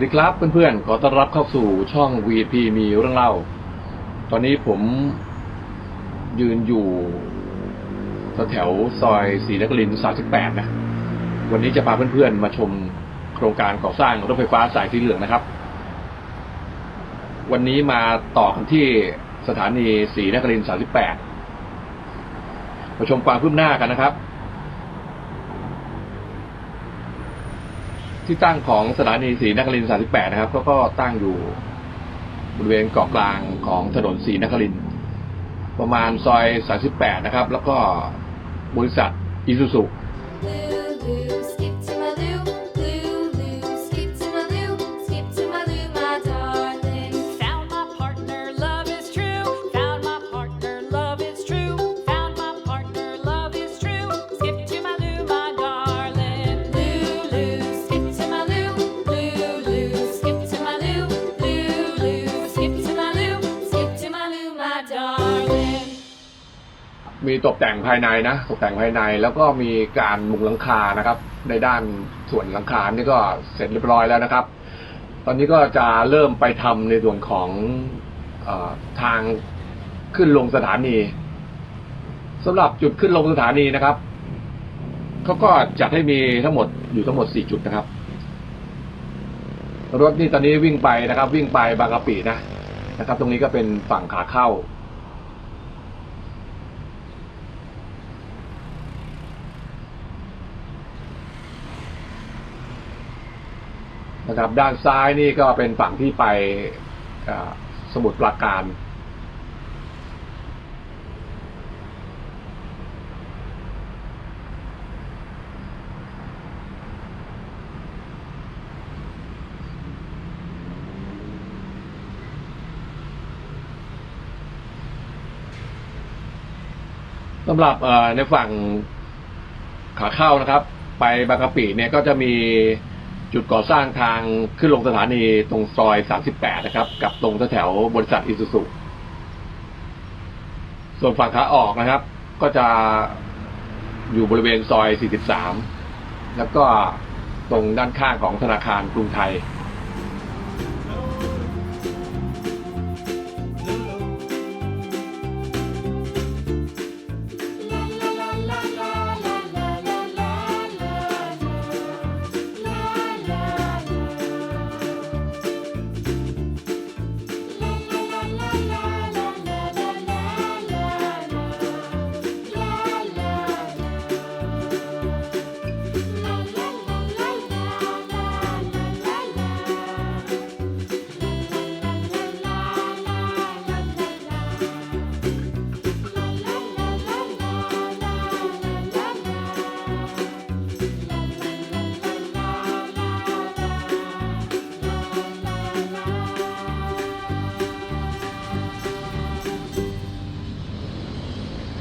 วัสดีครับเพื่อนๆ ขอต้อนรับเข้าสู่ช่อง VP มีเรื่องเล่า ตอนนี้ผมยืนอยู่แถวซอยศรีนครินทร์38 นะ วันนี้จะพาเพื่อนๆ มาชมโครงการก่อสร้างรถไฟฟ้าสายสีเหลืองนะครับ วันนี้มาต่อกันที่สถานีศรีนครินทร์38 มาชมความคืบหน้ากันนะครับ ที่ตั้งของสถานีศรีนครินทร์38 นะครับ ก็ก็ตั้งอยู่บริเวณเกาะกลางของถนนศรีนครินทร์ประมาณซอย 38 นะครับ แล้วก็บริษัทอิซูซุ ตกแต่งภายในนะตกแต่งภายในแล้วก็มีการมุงหลังคานะครับ ในด้านส่วนหลังคานี่ก็เสร็จเรียบร้อยแล้วนะครับ ตอนนี้ก็จะเริ่มไปทำในส่วนของอทางขึ้นลงสถานีสำหรับจุดขึ้นลงสถานีนะครับเขาก็จัดให้มีทั้งหมดอยู่ทั้งหมดสี่จุดนะครับ รถนี่ตอนนี้วิ่งไปนะครับ วิ่งไปบางกะปินะนะครับ ตรงนี้ก็เป็นฝั่งขาเข้า นะครับ ด้านซ้ายนี่ก็เป็นฝั่งที่ไปสมุทรปราการ สำหรับในฝั่งขาเข้านะครับ ไปบางกะปิเนี่ยก็จะมี จุดก่อสร้างทางขึ้นลงสถานีตรงซอย 38 นะครับ กับตรงแถวบริษัทอิสุสุส่วนฝั่งขาออกนะครับ ก็จะอยู่บริเวณซอย 43 แล้วก็ตรงด้านข้างของธนาคารกรุงไทย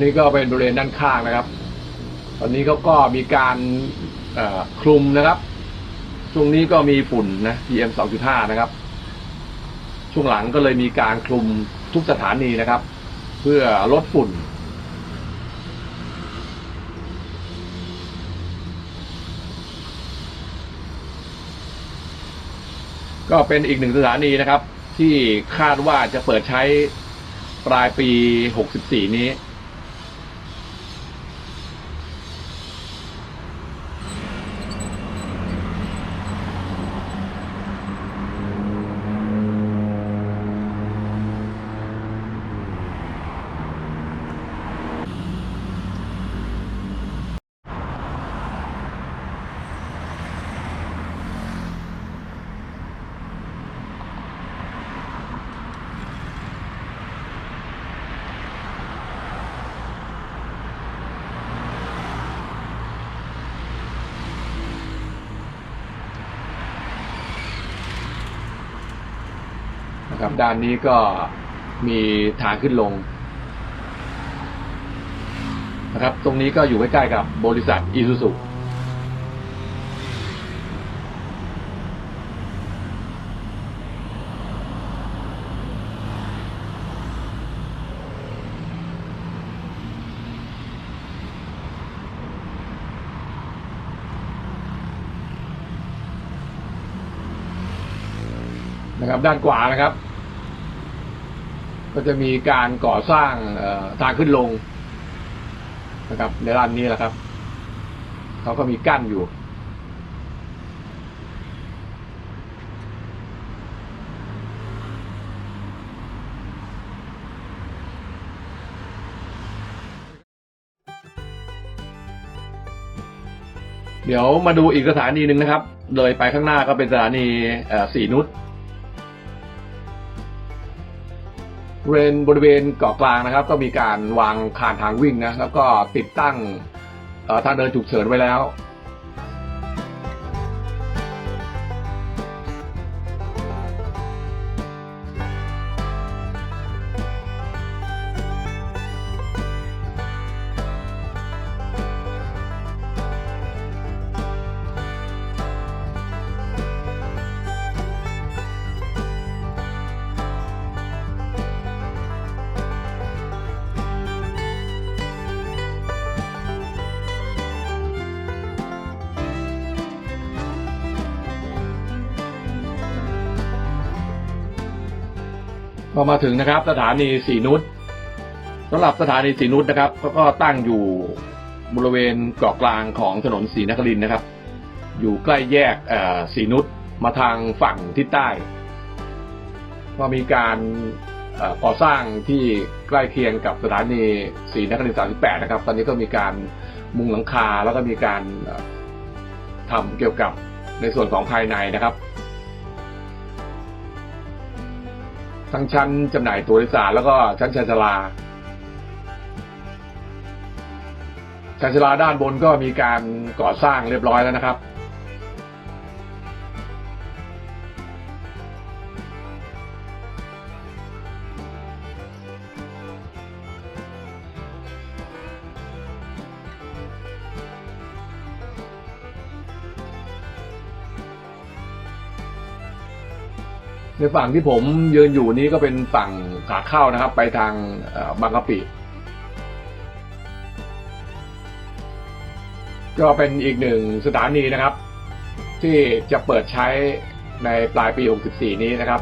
นี่ก็เป็นบริเวณด้านข้างนะครับ ตอนนี้เขาก็มีการคลุมนะครับ ช่วงนี้ก็มีฝุ่นนะ PM 2.5 นะครับ ช่วงหลังก็เลยมีการคลุมทุกสถานีนะครับ เพื่อลดฝุ่น ก็เป็นอีกหนึ่งสถานีนะครับ ที่คาดว่าจะเปิดใช้ปลายปี 64 นี้ ครับด้านนี้ก็มีทางขึ้นลงนะครับ ตรงนี้ก็อยู่ใกล้ๆกับบริษัทอีซูซุนะครับด้านขวานะครับ ก็จะมีการก่อสร้างทางขึ้นลงนะครับ ในร้านนี้แหละครับเขาก็มีกั้นอยู่ เดี๋ยวมาดูอีกสถานีหนึ่งนะครับ เลยไปข้างหน้าก็เป็นสถานีเอ่อสีนุช บริเวณบริเวณเกาะกลางนะครับ ก็มีการวางคานทางวิ่งนะแล้วก็ติดตั้งทางเดินฉุกเฉินไว้แล้ว พอมาถึงนะครับสถานีสีนุชสำหรับสถานีสีนุชนะครับก็ก็ตั้งอยู่บริเวณเกาะกลางของถนนศรีนครินนะครับ อยู่ใกล้แยกสีนุชมาทางฝั่งทิศใต้ ก็มีการก่อสร้างที่ใกล้เคียงกับสถานีศรีนครินทร์38 นะครับ ตอนนี้ก็มีการมุงหลังคาแล้วก็มีการทำเกี่ยวกับในส่วนของภายในนะครับ ทั้งชั้นจำหน่ายตัวโดยสารแล้วก็ชั้นชานชาลาชานชาลาด้านบนก็มีการก่อสร้างเรียบร้อยแล้วนะครับ ในฝั่งที่ผมยืนอยู่นี้ก็เป็นฝั่งขาเข้านะครับ ไปทางบางกะปิ ก็เป็นอีกหนึ่งสถานีนะครับ ที่จะเปิดใช้ในปลายปี 64 นี้นะครับ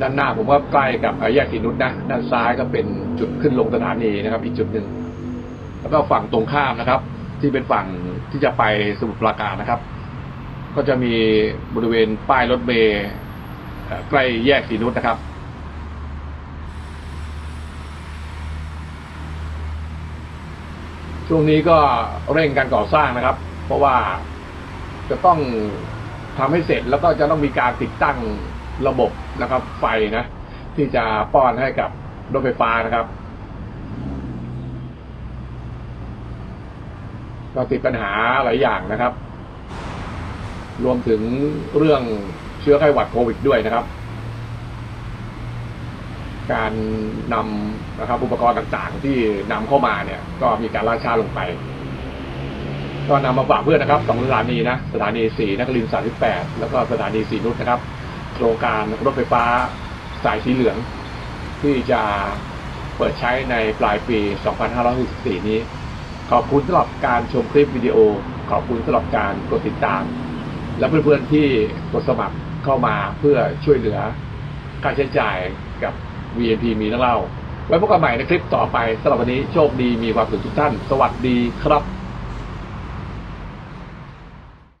ด้านหน้าผมว่าใกล้กับแยกสีนุชนะด้านซ้ายก็เป็นจุดขึ้นลงสถานีนะครับ อีกจุดหนึ่งแล้วก็ฝั่งตรงข้ามนะครับ ที่เป็นฝั่งที่จะไปสมุทรปราการนะครับ ก็จะมีบริเวณป้ายรถเมล์ใกล้แยกสีนุชนะครับช่วงนี้ก็เร่งการก่อสร้างนะครับ เพราะว่าจะต้องทำให้เสร็จแล้วก็จะต้องมีการติดตั้ง ระบบนะครับ ไฟนะ ที่จะป้อนให้กับรถไฟฟ้านะครับก็ติดปัญหาหลายอย่างนะครับ รวมถึงเรื่องเชื้อไข้หวัดโควิดด้วยนะครับ การนำนะครับอุปกรณ์ต่างๆ ที่นำเข้ามาเนี่ย ก็มีการล่าช้าลงไป ก็นำมาฝากเพื่อนนะครับสองสถานีนะ สถานีสีนครินทร์38 แล้วก็สถานีสีนุชนะครับ โครงการรถไฟฟ้าสายสีเหลือง ที่จะเปิดใช้ในปลายปี 2564 นี้ ขอบคุณสำหรับการชมคลิปวิดีโอ ขอบคุณสำหรับการกดติดตาม และเพื่อนๆที่กดสมัครเข้ามาเพื่อช่วยเหลือค่าใช้จ่ายกับ VNP มีนักเล่า ไว้พบกันใหม่ในคลิปต่อไปสำหรับวันนี้โชคดีมีความสุขทุกท่าน สวัสดีครับ